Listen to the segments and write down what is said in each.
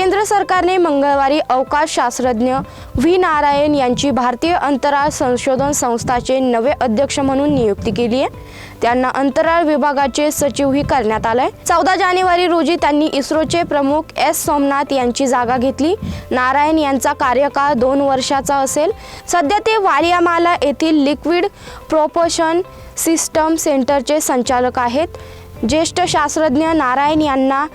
केंद्र सरकारने मंगळवारी अवकाश शास्त्रज्ञ व्ही नारायण यांची भारतीय अंतराळ संशोधन संस्थाचे नवे अध्यक्ष म्हणून नियुक्ती केली आहे. त्यांना अंतराळ विभागाचे सचिवही करण्यात आलंय. चौदा जानेवारी रोजी त्यांनी इस्रोचे प्रमुख एस सोमनाथ यांची जागा घेतली. नारायण यांचा कार्यकाळ दोन वर्षाचा असेल. सध्या ते वालियामाला येथील लिक्विड प्रोपोशन सिस्टम सेंटरचे संचालक आहेत. ज्येष्ठ शास्त्रज्ञ नारायण यांना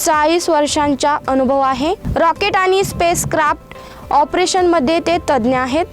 चाळीस वर्षांचा अनुभव आहे. रॉकेट आणि स्पेसक्राफ्ट ऑपरेशनमध्ये ते तज्ज्ञ आहेत.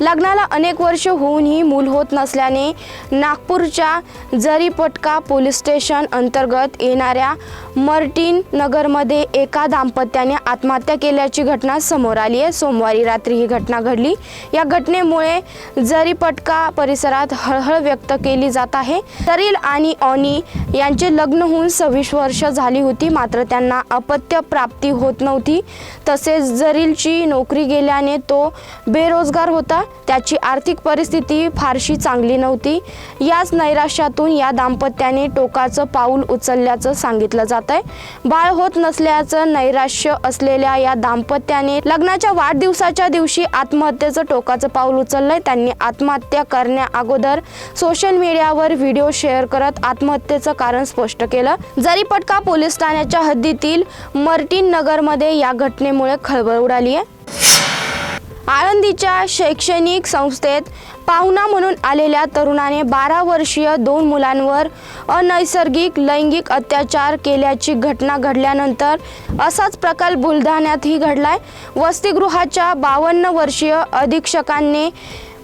लग्नाला अनेक वर्ष होऊनही मूल होत नसल्याने नागपूरच्या जरीपटका पोलीस स्टेशन अंतर्गत येणाऱ्या मर्टिन नगरमध्ये एका दाम्पत्याने आत्महत्या केल्याची घटना समोर आली आहे. सोमवारी रात्री ही घटना घडली. या घटनेमुळे जरीपटका परिसरात हळहळ व्यक्त केली जात आहे. तरील आणि ऑनी यांचे लग्न होऊन सव्वीस वर्ष झाली होती. मात्र त्यांना अपत्य प्राप्ती होत नव्हती. तसेच जरीलची नोकरी गेल्याने तो बेरोजगार होता. त्याची आर्थिक परिस्थिती फारशी चांगली नव्हती. याच नैराश्यातून या दाम्पत्याने टोकाचं पाऊल उचलल्याचं सांगितलं जात आहे बाळ होत नसल्याचं नैराश्य असलेल्या या दाम्पत्याने लग्नाच्या वाढदिवसाच्या दिवशी आत्महत्येचं टोकाचं पाऊल उचललंय. त्यांनी आत्महत्या करण्या अगोदर सोशल मीडियावर व्हिडिओ शेअर करत आत्महत्येचं कारण स्पष्ट केलं. जरीपटका पोलीस ठाण्याच्या हद्दीतील मर्टिन नगरमध्ये या घटनेमुळे खळबळ उडाली आहे आळंदीच्या शैक्षणिक संस्थेत पाहुणा म्हणून आलेल्या तरुणाने बारा वर्षीय दोन मुलांवर अनैसर्गिक लैंगिक अत्याचार केल्याची घटना घडल्यानंतर असाच प्रकार बुलढाण्यातही घडलाय. वसतिगृहाच्या बावन्न वर्षीय अधीक्षकांनी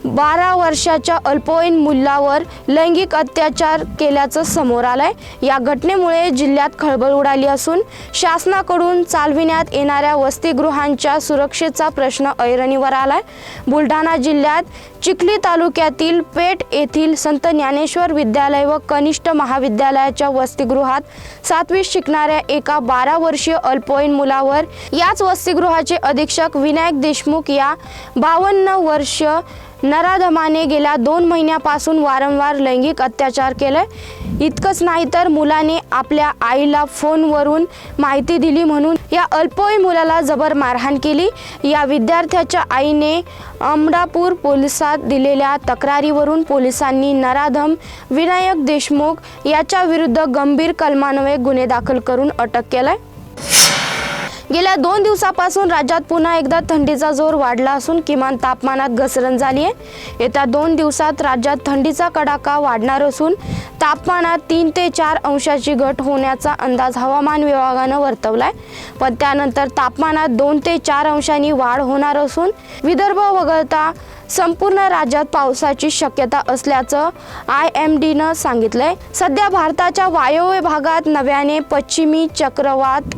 बारा वर्षाच्या अल्पवयीन मुलावर लैंगिक अत्याचार केल्याचं समोर आलंय. या घटनेमुळे जिल्ह्यात खळबळ उडाली असून शासनाकडून चालविण्यात येणाऱ्या वसतिगृहांच्या सुरक्षेचा प्रश्न ऐरणीवर आलाय. बुलढाणा जिल्ह्यात चिखली तालुक्यातील पेठ येथील संत ज्ञानेश्वर विद्यालय व कनिष्ठ महाविद्यालयाच्या वसतिगृहात सातवी शिकणाऱ्या एका बारा वर्षीय अल्पवयीन मुलावर याच वसतिगृहाचे अधीक्षक विनायक देशमुख या बावन्न वर्ष नराधमाने गेल्या दोन महिन्यापासून वारंवार लैंगिक अत्याचार केलाय. इतकंच नाही तर मुलाने आपल्या आईला फोनवरून माहिती दिली म्हणून या अल्पवयीन मुलाला जबर मारहाण केली. या विद्यार्थ्याच्या आईने अमडापूर पोलिसात दिलेल्या तक्रारीवरून पोलिसांनी नराधम विनायक देशमुख याच्या विरुद्ध गंभीर कलमान्वये गुन्हे दाखल करून अटक केलाय. गेल्या दोन दिवसापासून राज्यात पुन्हा एकदा थंडीचा जोर वाढला असून किमान तापमानात घसरण झाली आहे. येत्या दोन दिवसात राज्यात थंडीचा कडाका वाढणार असून तापमानात तीन ते चार अंशाची घट होण्याचा अंदाज हवामान विभागानं वर्तवलाय. पण त्यानंतर तापमानात दोन ते चार अंशांनी वाढ होणार असून विदर्भ वगळता संपूर्ण राज्यात पावसाची शक्यता असल्याचं आय एम डीनं सांगितलंय. सध्या भारताच्या वायव्य भागात नव्याने पश्चिमी चक्रवात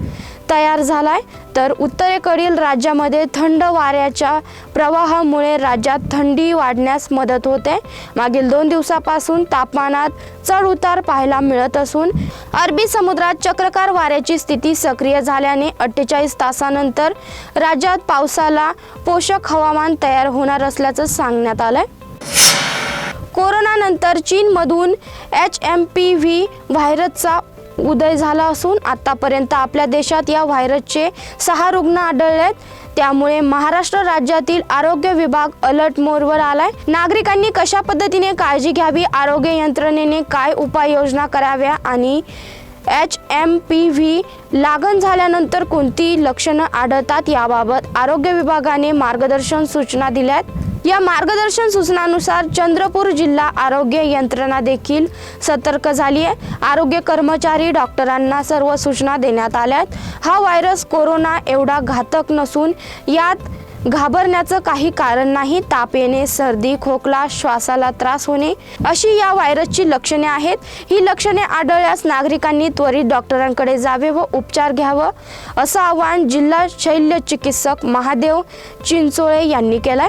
तयार झालाय. तर उत्तरेकडील राज्यामध्ये थंड वाऱ्याच्या प्रवाहामुळे राज्यात थंडी वाढण्यास मदत होते. मागील दोन दिवसापासून तापमानात चढ उतार पाहायला मिळत असून अरबी समुद्रात चक्रकार वाऱ्याची स्थिती सक्रिय झाल्याने अठ्ठेचाळीस तासानंतर राज्यात पावसाला पोषक हवामान तयार होणार असल्याचं सांगण्यात आलंय. कोरोनानंतर चीनमधून एच एम पी व्ही व्हायरसचा उदय झाला असून आतापर्यंत आपल्या देशात या व्हायरसचे सहा रुग्ण आढळलेत. त्यामुळे महाराष्ट्र राज्यातील आरोग्य विभाग अलर्ट मोडवर आलाय. नागरिकांनी कशा पद्धतीने काळजी घ्यावी आरोग्य यंत्रणेने काय उपाययोजना कराव्या आणि एच एम पी व्ही लागण झाल्यानंतर कोणती लक्षणं आढळतात याबाबत आरोग्य विभागाने मार्गदर्शन सूचना दिल्यात. या मार्गदर्शन सूचनानुसार चंद्रपूर जिल्हा आरोग्य यंत्रणा देखील सतर्क झाली आहे. आरोग्य कर्मचारी डॉक्टरांना सर्व सूचना देण्यात आल्या आहेत. हा व्हायरस कोरोना एवढा घातक नसून यात घाबरण्याचं काही कारण नाही. ताप येणे सर्दी खोकला श्वासाला त्रास होणे अशी या व्हायरसची लक्षणे आहेत. ही लक्षणे आढळल्यास नागरिकांनी त्वरित डॉक्टरांकडे जावे व उपचार घ्यावं असं आवाहन जिल्हा शल्य चिकित्सक महादेव चिंचोळे यांनी केलंय.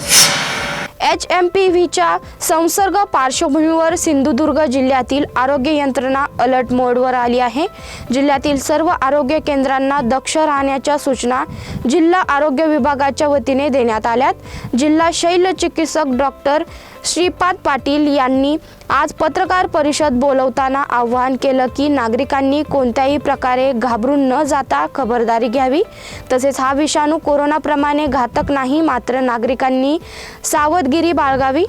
एच एम पी व्हीच्या संसर्ग पार्श्वभूमीवर सिंधुदुर्ग जिल्ह्यातील आरोग्य यंत्रणा अलर्ट मोडवर आली आहे. जिल्ह्यातील सर्व आरोग्य केंद्रांना दक्ष राहण्याच्या सूचना जिल्हा आरोग्य विभागाच्या वतीने देण्यात आल्यात. जिल्हा शैल्य चिकित्सक डॉक्टर श्रीपाद पाटील यांनी आज पत्रकार परिषद बोलवताना आवाहन केलं की नागरिकांनी कोणत्याही प्रकारे घाबरून न जाता खबरदारी घ्यावी. तसेच हा विषाणू कोरोनाप्रमाणे घातक नाही मात्र नागरिकांनी सावधगिरी बाळगावी.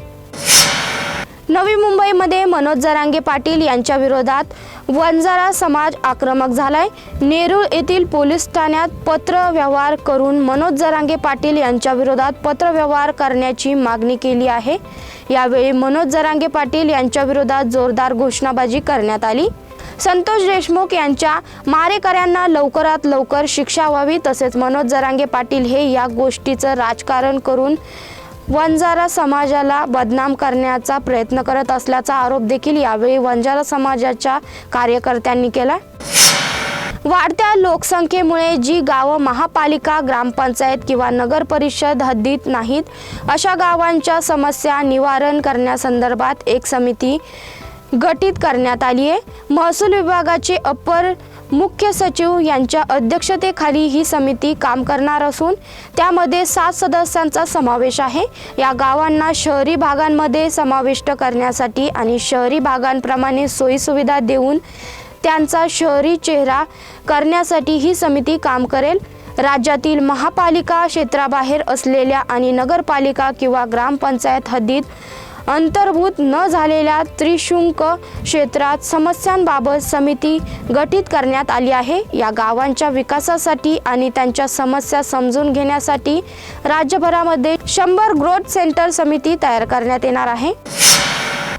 नवी मुंबईमध्ये मनोज जरांगे पाटील यांच्या विरोधात वंजारा समाज आक्रमक झालाय. नेरूळ येथील पोलीस ठाण्यात पत्रव्यवहार करून मनोज जरांगे पाटील यांच्या विरोधात पत्रव्यवहार करण्याची मागणी केली आहे. यावेळी मनोज जरांगे पाटील यांच्या विरोधात जोरदार घोषणाबाजी करण्यात आली. संतोष देशमुख यांच्या मारेकऱ्यांना लवकरात लवकर शिक्षा व्हावी तसेच मनोज जरांगे पाटील हे या गोष्टीचं राजकारण करून वंजारा समाजाला बदनाम करण्याचा प्रयत्न करत असल्याचा आरोप देखील यावेळी वंजारा समाजाच्या कार्यकर्त्यांनी केला वाढत्या लोकसंख्येमुळे जी गावं महापालिका ग्रामपंचायत किंवा नगर परिषद हद्दीत नाहीत अशा गावांच्या समस्या निवारण करण्यासंदर्भात एक समिती गठीत करण्यात आली आहे. महसूल विभागाचे अपर मुख्य सचिव यांच्या अध्यक्षतेखाली ही समिती काम करणार असून त्यामध्ये सात सदस्यांचा समावेश आहे. या गावांना शहरी भागांमध्ये समाविष्ट करण्यासाठी आणि शहरी भागांप्रमाणे सोयीसुविधा देऊन त्यांचा शहरी चेहरा करण्यासाठी ही समिती काम करेल. राज्यातील महापालिका क्षेत्राबाहेर असलेल्या आणि नगरपालिका किंवा ग्रामपंचायत हद्दीत अंतर्भूत न झालेल्या त्रिशुंक क्षेत्रात समस्यांबाबत समिती गठीत करण्यात आली आहे. या गावांच्या विकासासाठी आणि त्यांच्या समस्या समजून घेण्यासाठी राज्यभरामध्ये शंभर ग्रोथ सेंटर समिती तयार करण्यात येणार आहे.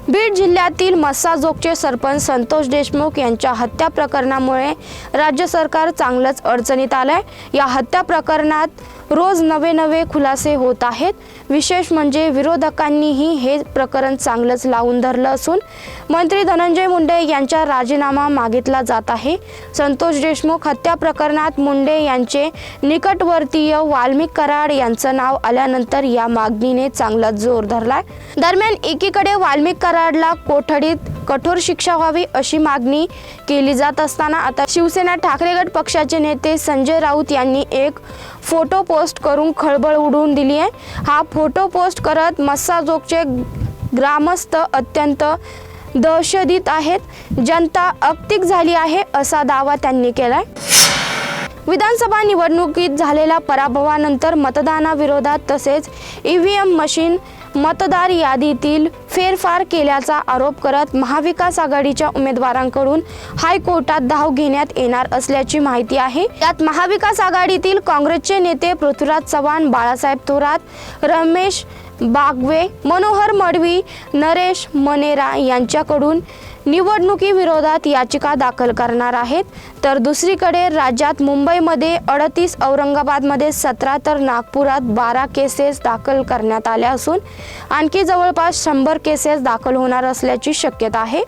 बीड जिल्ह्यातील मस्साजोगचे सरपंच संतोष देशमुख यांच्या हत्या प्रकरणामुळे राज्य सरकार चांगलंच अडचणीत आलंय. या हत्या प्रकरणात रोज नवे नवे खुलासे होत आहेत. विशेष म्हणजे विरोधकांनीही हे प्रकरण चांगलंच लावून धरलं असून मंत्री धनंजय मुंडे यांचा राजीनामा मागितला जात आहे. संतोष देशमुख हत्या प्रकरणात मुंडे यांचे निकटवर्तीय वाल्मिक कराड यांचं नाव आल्यानंतर या मागणीने चांगला जोर धरलाय. दरम्यान एकीकडे वाल्मिक कराडला कोठडीत कठोर शिक्षा व्हावी अशी मागणी केली जात असताना आता शिवसेना ठाकरे गट पक्षाचे नेते संजय राऊत यांनी एक फोटो पोस्ट करून खळबळ उडवून दिली आहे. हा फोटो पोस्ट करत मस्साजोगचे ग्रामस्थ अत्यंत दहशतीत आहेत. जनता अप्तिक झाली आहे असा दावा त्यांनी केलाय. विधानसभा निवडणुकीत झालेल्या पराभवानंतर मतदानाविरोधात तसेच ई व्ही एम मशीन मतदार यादीतील फेरफार केल्याचा आरोप करत महाविकास आघाडीच्या उमेदवारांकडून हायकोर्टात धाव घेण्यात येणार असल्याची माहिती आहे. यात महाविकास आघाडीतील काँग्रेसचे नेते पृथ्वीराज चव्हाण बाळासाहेब थोरात रमेश बागवे मनोहर मडवी नरेश मनेरा यांच्याकडून निवडणुकीविरोधात याचिका दाखल करणार आहेत. तर दुसरीकडे राज्यात मुंबईमध्ये अडतीस औरंगाबादमध्ये सतरा तर नागपुरात बारा केसेस दाखल करण्यात आल्या असून आणखी जवळपास शंभर केसेस दाखल होणार असल्याची शक्यता आहे.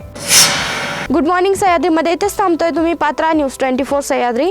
गुड मॉर्निंग सह्याद्रीमध्ये इथेच थांबतोय तुम्ही पात्रा न्यूज ट्वेंटी फोर सह्याद्री.